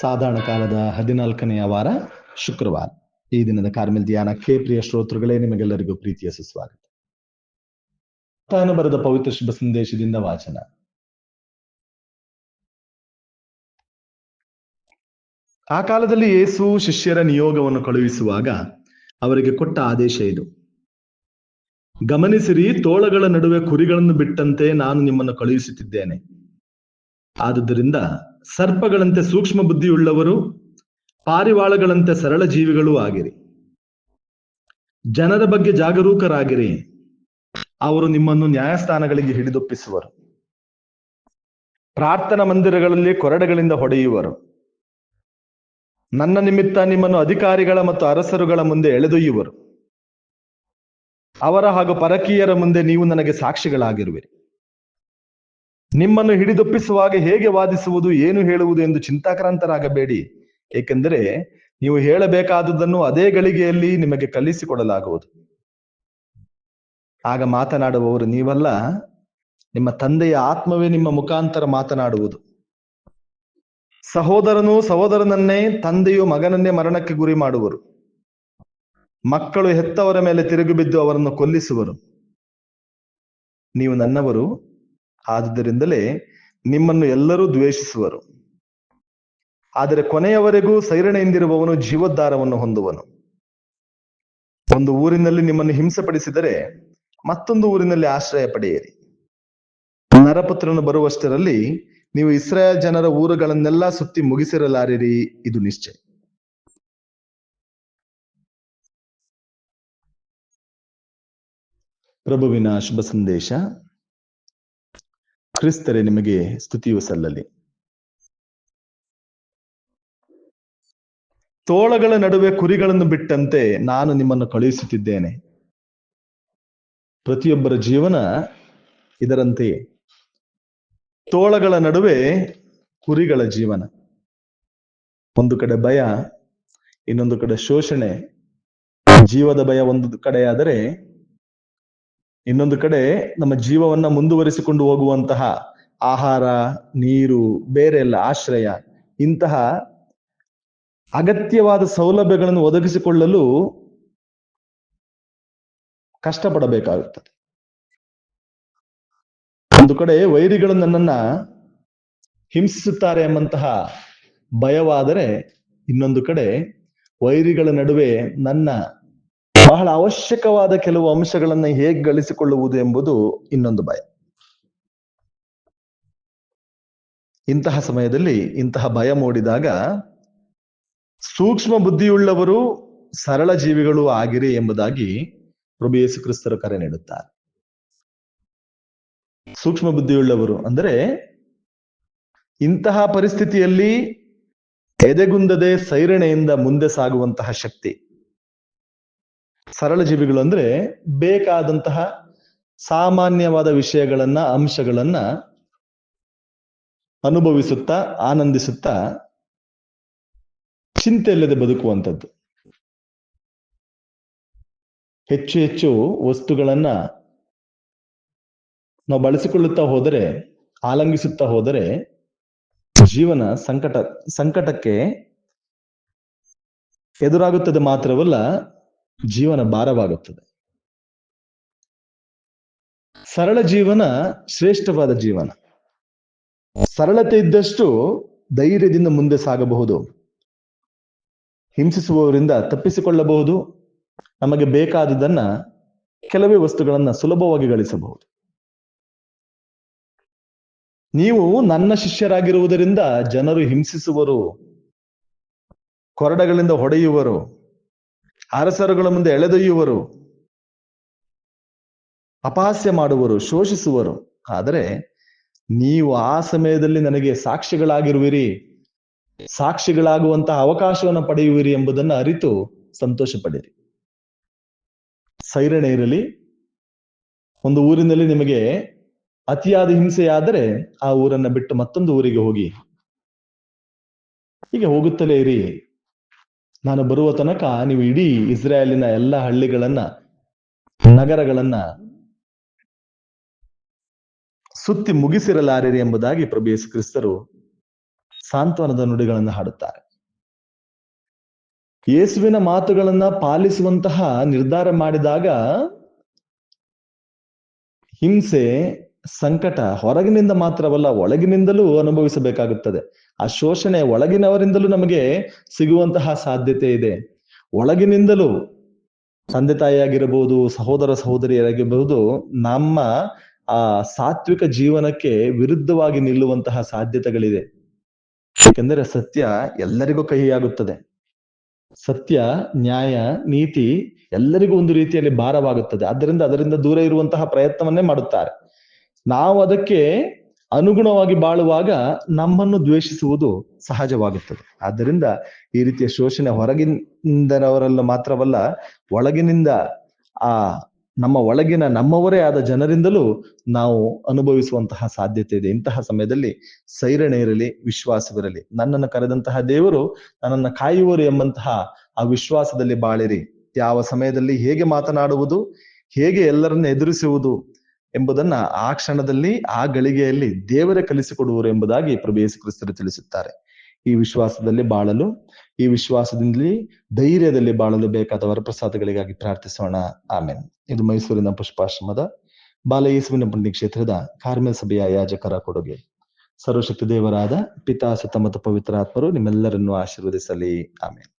ಸಾಧಾರಣ ಕಾಲದ ಹದಿನಾಲ್ಕನೆಯ ವಾರ, ಶುಕ್ರವಾರ. ಈ ದಿನದ ಕಾರ್ಮೆಲ್ ಧ್ಯಾನಕ್ಕೆ ಪ್ರಿಯ ಶ್ರೋತೃಗಳೇ, ನಿಮಗೆಲ್ಲರಿಗೂ ಪ್ರೀತಿಯ ಸುಸ್ವಾಗತ. ತಾನು ಬರೆದ ಪವಿತ್ರ ಶುಭ ಸಂದೇಶದಿಂದ ವಾಚನ. ಆ ಕಾಲದಲ್ಲಿ ಯೇಸು ಶಿಷ್ಯರ ನಿಯೋಗವನ್ನು ಕಳುಹಿಸುವಾಗ ಅವರಿಗೆ ಕೊಟ್ಟ ಆದೇಶ ಇದು. ಗಮನಿಸಿರಿ, ತೋಳಗಳ ನಡುವೆ ಕುರಿಗಳನ್ನು ಬಿಟ್ಟಂತೆ ನಾನು ನಿಮ್ಮನ್ನು ಕಳುಹಿಸುತ್ತಿದ್ದೇನೆ. ಆದುದರಿಂದ ಸರ್ಪಗಳಂತೆ ಸೂಕ್ಷ್ಮ ಬುದ್ಧಿಯುಳ್ಳವರು, ಪಾರಿವಾಳಗಳಂತೆ ಸರಳ ಜೀವಿಗಳೂ ಆಗಿರಿ. ಜನರ ಬಗ್ಗೆ ಜಾಗರೂಕರಾಗಿರಿ. ಅವರು ನಿಮ್ಮನ್ನು ನ್ಯಾಯಸ್ಥಾನಗಳಿಗೆ ಹಿಡಿದೊಪ್ಪಿಸುವರು. ಪ್ರಾರ್ಥನಾ ಮಂದಿರಗಳಲ್ಲಿ ಕೊರಡೆಗಳಿಂದ ಹೊಡೆಯುವರು. ನನ್ನ ನಿಮಿತ್ತ ನಿಮ್ಮನ್ನು ಅಧಿಕಾರಿಗಳ ಮತ್ತು ಅರಸರುಗಳ ಮುಂದೆ ಎಳೆದೊಯ್ಯುವರು. ಅವರ ಹಾಗೂ ಪರಕೀಯರ ಮುಂದೆ ನೀವು ನನಗೆ ಸಾಕ್ಷಿಗಳಾಗಿರುವಿರಿ. ನಿಮ್ಮನ್ನು ಹಿಡಿದೊಪ್ಪಿಸುವಾಗ ಹೇಗೆ ವಾದಿಸುವುದು, ಏನು ಹೇಳುವುದು ಎಂದು ಚಿಂತಾಕ್ರಾಂತರಾಗಬೇಡಿ. ಏಕೆಂದರೆ ನೀವು ಹೇಳಬೇಕಾದುದನ್ನು ಅದೇ ಗಳಿಗೆಯಲ್ಲಿ ನಿಮಗೆ ಕಲಿಸಿಕೊಡಲಾಗುವುದು. ಆಗ ಮಾತನಾಡುವವರು ನೀವಲ್ಲ, ನಿಮ್ಮ ತಂದೆಯ ಆತ್ಮವೇ ನಿಮ್ಮ ಮುಖಾಂತರ ಮಾತನಾಡುವುದು. ಸಹೋದರನು ಸಹೋದರನನ್ನೇ, ತಂದೆಯು ಮಗನನ್ನೇ ಮರಣಕ್ಕೆ ಗುರಿ ಮಾಡುವರು. ಮಕ್ಕಳು ಹೆತ್ತವರ ಮೇಲೆ ತಿರುಗಿ ಬಿದ್ದು ಅವರನ್ನು ಕೊಲ್ಲಿಸುವರು. ನೀವು ನನ್ನವರು ಆದುದರಿಂದಲೇ ನಿಮ್ಮನ್ನು ಎಲ್ಲರೂ ದ್ವೇಷಿಸುವರು. ಆದರೆ ಕೊನೆಯವರೆಗೂ ಸೈರಣೆಯಿಂದಿರುವವನು ಜೀವೋದ್ಧಾರವನ್ನು ಹೊಂದುವನು. ಒಂದು ಊರಿನಲ್ಲಿ ನಿಮ್ಮನ್ನು ಹಿಂಸೆಪಡಿಸಿದರೆ ಮತ್ತೊಂದು ಊರಿನಲ್ಲಿ ಆಶ್ರಯ ಪಡೆಯಿರಿ. ನರಪುತ್ರನು ಬರುವಷ್ಟರಲ್ಲಿ ನೀವು ಇಸ್ರಾಯೇಲ್ ಜನರ ಊರುಗಳನ್ನೆಲ್ಲ ಸುತ್ತಿ ಮುಗಿಸಿರಲಾರಿರಿ, ಇದು ನಿಶ್ಚಯ. ಪ್ರಭುವಿನ ಶುಭ ಸಂದೇಶ. ಕ್ರಿಸ್ತರೇ ನಿಮಗೆ ಸ್ತುತಿಯು ಸಲ್ಲಲಿ. ತೋಳಗಳ ನಡುವೆ ಕುರಿಗಳನ್ನು ಬಿಟ್ಟಂತೆ ನಾನು ನಿಮ್ಮನ್ನು ಕಳುಹಿಸುತ್ತಿದ್ದೇನೆ. ಪ್ರತಿಯೊಬ್ಬರ ಜೀವನ ಇದರಂತೆಯೇ. ತೋಳಗಳ ನಡುವೆ ಕುರಿಗಳ ಜೀವನ. ಒಂದು ಕಡೆ ಭಯ, ಇನ್ನೊಂದು ಕಡೆ ಶೋಷಣೆ. ಜೀವದ ಭಯ ಒಂದು ಕಡೆಯಾದರೆ ಇನ್ನೊಂದು ಕಡೆ ನಮ್ಮ ಜೀವವನ್ನ ಮುಂದುವರಿಸಿಕೊಂಡು ಹೋಗುವಂತಹ ಆಹಾರ, ನೀರು, ಬೇರೆ ಎಲ್ಲ ಆಶ್ರಯ, ಇಂತಹ ಅಗತ್ಯವಾದ ಸೌಲಭ್ಯಗಳನ್ನು ಒದಗಿಸಿಕೊಳ್ಳಲು ಕಷ್ಟಪಡಬೇಕಾಗುತ್ತದೆ. ಒಂದು ಕಡೆ ವೈರಿಗಳು ನನ್ನನ್ನ ಹಿಂಸಿಸುತ್ತಾರೆ ಎಂಬಂತಹ ಭಯವಾದರೆ ಇನ್ನೊಂದು ಕಡೆ ವೈರಿಗಳ ನಡುವೆ ನನ್ನ ಬಹಳ ಅವಶ್ಯಕವಾದ ಕೆಲವು ಅಂಶಗಳನ್ನ ಹೇಗೆ ಗಳಿಸಿಕೊಳ್ಳುವುದು ಎಂಬುದು ಇನ್ನೊಂದು ಭಯ. ಇಂತಹ ಸಮಯದಲ್ಲಿ ಇಂತಹ ಭಯ ಮೂಡಿದಾಗ ಸೂಕ್ಷ್ಮ ಬುದ್ಧಿಯುಳ್ಳವರು ಸರಳ ಜೀವಿಗಳು ಆಗಿರಿ ಎಂಬುದಾಗಿ ಪ್ರಭು ಯೇಸು ಕ್ರಿಸ್ತರು ಕರೆ ನೀಡುತ್ತಾರೆ. ಸೂಕ್ಷ್ಮ ಬುದ್ಧಿಯುಳ್ಳವರು ಅಂದರೆ ಇಂತಹ ಪರಿಸ್ಥಿತಿಯಲ್ಲಿ ಎದೆಗುಂದದೆ ಸೈರಣೆಯಿಂದ ಮುಂದೆ ಸಾಗುವಂತಹ ಶಕ್ತಿ. ಸರಳ ಜೀವಿಗಳು ಅಂದ್ರೆ ಬೇಕಾದಂತಹ ಸಾಮಾನ್ಯವಾದ ವಿಷಯಗಳನ್ನ, ಅಂಶಗಳನ್ನ ಅನುಭವಿಸುತ್ತಾ, ಆನಂದಿಸುತ್ತಾ ಚಿಂತೆ ಇಲ್ಲದೆ ಬದುಕುವಂಥದ್ದು. ಹೆಚ್ಚು ಹೆಚ್ಚು ವಸ್ತುಗಳನ್ನ ನಾವು ಬಳಸಿಕೊಳ್ಳುತ್ತಾ ಹೋದರೆ, ಆಲಂಗಿಸುತ್ತಾ ಹೋದರೆ ಜೀವನ ಸಂಕಟ, ಸಂಕಟಕ್ಕೆ ಎದುರಾಗುತ್ತದೆ ಮಾತ್ರವಲ್ಲ ಜೀವನ ಭಾರವಾಗುತ್ತದೆ. ಸರಳ ಜೀವನ ಶ್ರೇಷ್ಠವಾದ ಜೀವನ. ಸರಳತೆ ಇದ್ದಷ್ಟು ಧೈರ್ಯದಿಂದ ಮುಂದೆ ಸಾಗಬಹುದು. ಹಿಂಸಿಸುವವರಿಂದ ತಪ್ಪಿಸಿಕೊಳ್ಳಬಹುದು. ನಮಗೆ ಬೇಕಾದುದನ್ನ ಕೆಲವೇ ವಸ್ತುಗಳನ್ನ ಸುಲಭವಾಗಿ ಗಳಿಸಬಹುದು. ನೀವು ನನ್ನ ಶಿಷ್ಯರಾಗಿರುವುದರಿಂದ ಜನರು ಹಿಂಸಿಸುವರು, ಕೊರಡಗಳಿಂದ ಹೊಡೆಯುವರು ಅರಸರುಗಳ ಮುಂದೆ ಎಳೆದೊಯ್ಯುವರು. ಅಪಹಾಸ್ಯ ಮಾಡುವರು, ಶೋಷಿಸುವರು. ಆದರೆ ನೀವು ಆ ಸಮಯದಲ್ಲಿ ನನಗೆ ಸಾಕ್ಷಿಗಳಾಗಿರುವಿರಿ. ಸಾಕ್ಷಿಗಳಾಗುವಂತಹ ಅವಕಾಶವನ್ನು ಪಡೆಯುವಿರಿ ಎಂಬುದನ್ನು ಅರಿತು ಸಂತೋಷ ಪಡಿರಿ ಸೈರಣೆ ಇರಲಿ, ಒಂದು ಊರಿನಲ್ಲಿ ನಿಮಗೆ ಅತಿಯಾದ ಹಿಂಸೆಯಾದರೆ ಆ ಊರನ್ನ ಬಿಟ್ಟು ಮತ್ತೊಂದು ಊರಿಗೆ ಹೋಗಿ. ಹೀಗೆ ಹೋಗುತ್ತಲೇ ಇರಿ. ನಾನು ಬರುವ ತನಕ ನೀವು ಇಡೀ ಇಸ್ರಾಯೇಲಿನ ಎಲ್ಲ ಹಳ್ಳಿಗಳನ್ನ, ನಗರಗಳನ್ನ ಸುತ್ತಿ ಮುಗಿಸಿರಲಾರಿರಿ ಎಂಬುದಾಗಿ ಪ್ರಭು ಯೇಸು ಕ್ರಿಸ್ತರು ಸಾಂತ್ವನದ ನುಡಿಗಳನ್ನು ಹಾಡುತ್ತಾರೆ. ಯೇಸುವಿನ ಮಾತುಗಳನ್ನ ಪಾಲಿಸುವಂತಹ ನಿರ್ಧಾರ ಮಾಡಿದಾಗ ಹಿಂಸೆ ಸಂಕಟ ಹೊರಗಿನಿಂದ ಮಾತ್ರವಲ್ಲ ಒಳಗಿನಿಂದಲೂ ಅನುಭವಿಸಬೇಕಾಗುತ್ತದೆ. ಆ ಶೋಷಣೆ ಒಳಗಿನವರಿಂದಲೂ ನಮಗೆ ಸಿಗುವಂತಹ ಸಾಧ್ಯತೆ ಇದೆ. ಒಳಗಿನಿಂದಲೂ ತಂದೆ ತಾಯಿಯಾಗಿರಬಹುದು, ಸಹೋದರ ಸಹೋದರಿಯರಾಗಿರಬಹುದು, ನಮ್ಮ ಆ ಸಾತ್ವಿಕ ಜೀವನಕ್ಕೆ ವಿರುದ್ಧವಾಗಿ ನಿಲ್ಲುವಂತಹ ಸಾಧ್ಯತೆಗಳಿದೆ. ಏಕೆಂದರೆ ಸತ್ಯ ಎಲ್ಲರಿಗೂ ಕಹಿಯಾಗುತ್ತದೆ. ಸತ್ಯ, ನ್ಯಾಯ, ನೀತಿ ಎಲ್ಲರಿಗೂ ಒಂದು ರೀತಿಯಲ್ಲಿ ಭಾರವಾಗುತ್ತದೆ. ಆದ್ದರಿಂದ ಅದರಿಂದ ದೂರ ಇರುವಂತಹ ಪ್ರಯತ್ನವನ್ನೇ ಮಾಡುತ್ತಾರೆ. ನಾವು ಅದಕ್ಕೆ ಅನುಗುಣವಾಗಿ ಬಾಳುವಾಗ ನಮ್ಮನ್ನು ದ್ವೇಷಿಸುವುದು ಸಹಜವಾಗುತ್ತದೆ ಆದ್ದರಿಂದ ಈ ರೀತಿಯ ಶೋಷಣೆ ಹೊರಗಿನಿಂದವರಲ್ಲ ಮಾತ್ರವಲ್ಲ, ಒಳಗಿನಿಂದ ಆ ನಮ್ಮ ಒಳಗಿನ ನಮ್ಮವರೇ ಆದ ಜನರಿಂದಲೂ ನಾವು ಅನುಭವಿಸುವಂತಹ ಸಾಧ್ಯತೆ ಇದೆ. ಇಂತಹ ಸಮಯದಲ್ಲಿ ಸೈರಣೆ ಇರಲಿ, ವಿಶ್ವಾಸವಿರಲಿ. ನನ್ನನ್ನು ಕರೆದಂತಹ ದೇವರು ನನ್ನನ್ನು ಕಾಯುವರು ಎಂಬಂತಹ ಆ ವಿಶ್ವಾಸದಲ್ಲಿ ಬಾಳಿರಿ. ಯಾವ ಸಮಯದಲ್ಲಿ ಹೇಗೆ ಮಾತನಾಡುವುದು, ಹೇಗೆ ಎಲ್ಲರನ್ನ ಎದುರಿಸುವುದು ಎಂಬುದನ್ನ ಆ ಕ್ಷಣದಲ್ಲಿ, ಆ ಗಳಿಗೆಯಲ್ಲಿ ದೇವರೇ ಕಲಿಸಿಕೊಡುವರು ಎಂಬುದಾಗಿ ಪ್ರಭು ಕ್ರಿಸ್ತರು ತಿಳಿಸುತ್ತಾರೆ. ಈ ವಿಶ್ವಾಸದಲ್ಲಿ ಬಾಳಲು, ಈ ವಿಶ್ವಾಸದಿಂದಲೇ, ಧೈರ್ಯದಲ್ಲಿ ಬಾಳಲು ಬೇಕಾದ ವರಪ್ರಸಾದಗಳಿಗಾಗಿ ಪ್ರಾರ್ಥಿಸೋಣ. ಆಮೇನ್. ಇದು ಮೈಸೂರಿನ ಪುಷ್ಪಾಶ್ರಮದ ಬಾಲಯೇಸುವಿನ ಪುಣ್ಯಕ್ಷೇತ್ರದ ಕಾರ್ಮೆಲ್ ಸಭೆಯ ಯಾಜಕರ ಕೊಡುಗೆ. ಸರ್ವಶಕ್ತಿ ದೇವರಾದ ಪಿತಾ ಸುತ್ತ ಮತ್ತು ಪವಿತ್ರಾತ್ಮರು ನಿಮ್ಮೆಲ್ಲರನ್ನು ಆಶೀರ್ವದಿಸಲಿ. ಆಮೇಲೆ